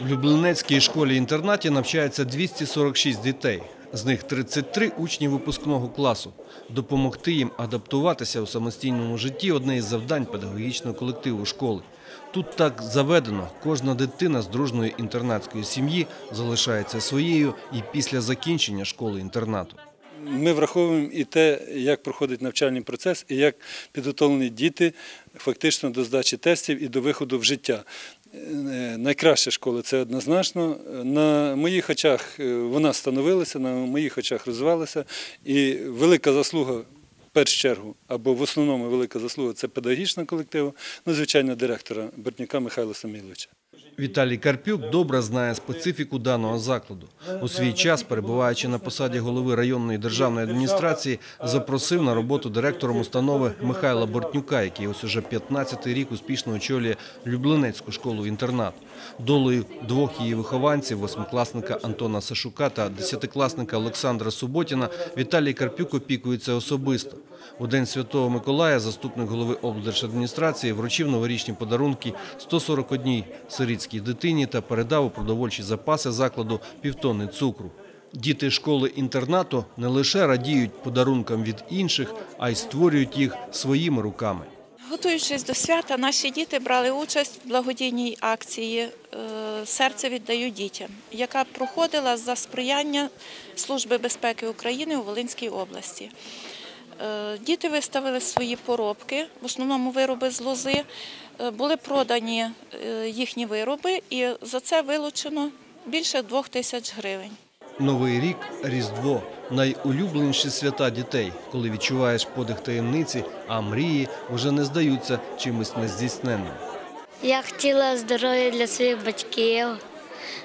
В Люблинецькій школі-інтернаті навчається 246 дітей. З них 33 учні випускного класу. Допомогти їм адаптуватися у самостійному житті – одне із завдань педагогічного колективу школи. Тут так заведено. Кожна дитина з дружної інтернатської сім'ї залишається своєю і після закінчення школи-інтернату. Ми враховуємо і те, як проходить навчальний процес, і як підготовлені діти фактично до здачі тестів і до виходу в життя. Е, Найкраща школа це однозначно. На моїх очах е, вона становилася, на моїх очах розвивалася. І велика заслуга, в першу чергу, або в основному велика заслуга це педагогічна колектива, ну, звичайно, директора Бортняка Михайла Саміловича. Віталій Карпюк добре знає специфіку даного закладу. У свій час, перебуваючи на посаді голови районної державної адміністрації, запросив на роботу директором установи Михайла Бортнюка, який ось уже 15-й рік успішно очолює Люблинецьку школу-інтернат. Долею двох її вихованців, восьмикласника Антона Сашука та десятикласника Олександра Суботіна, Віталій Карпюк опікується особисто. У День Святого Миколая заступник голови облдержадміністрації вручив новорічні подарунки 141 сирітській дитині та передав у продовольчі запаси закладу півтонни цукру. Діти школи-інтернату не лише радіють подарункам від інших, а й створюють їх своїми руками. Готуючись до свята, наші діти брали участь в благодійній акції е, Серце віддаю дітям, яка проходила за сприяння Служби безпеки України у Волинській області. Е, Діти виставили свої поробки, в основному вироби з лози. Е, Були продані е, їхні вироби, і за це вилучено більше двох тисяч гривень. Новий рік Різдво найулюбленіші свята дітей, коли відчуваєш подих таємниці, а мрії вже не здаються чимось нездійсненним. Я хотіла здоров'я для своїх батьків.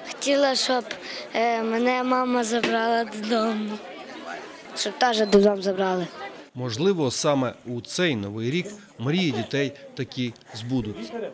Хотіла, щоб мене мама забрала додому. Щоб теж додому забрали. Можливо, саме у цей новий рік мрії дітей такі збудуться.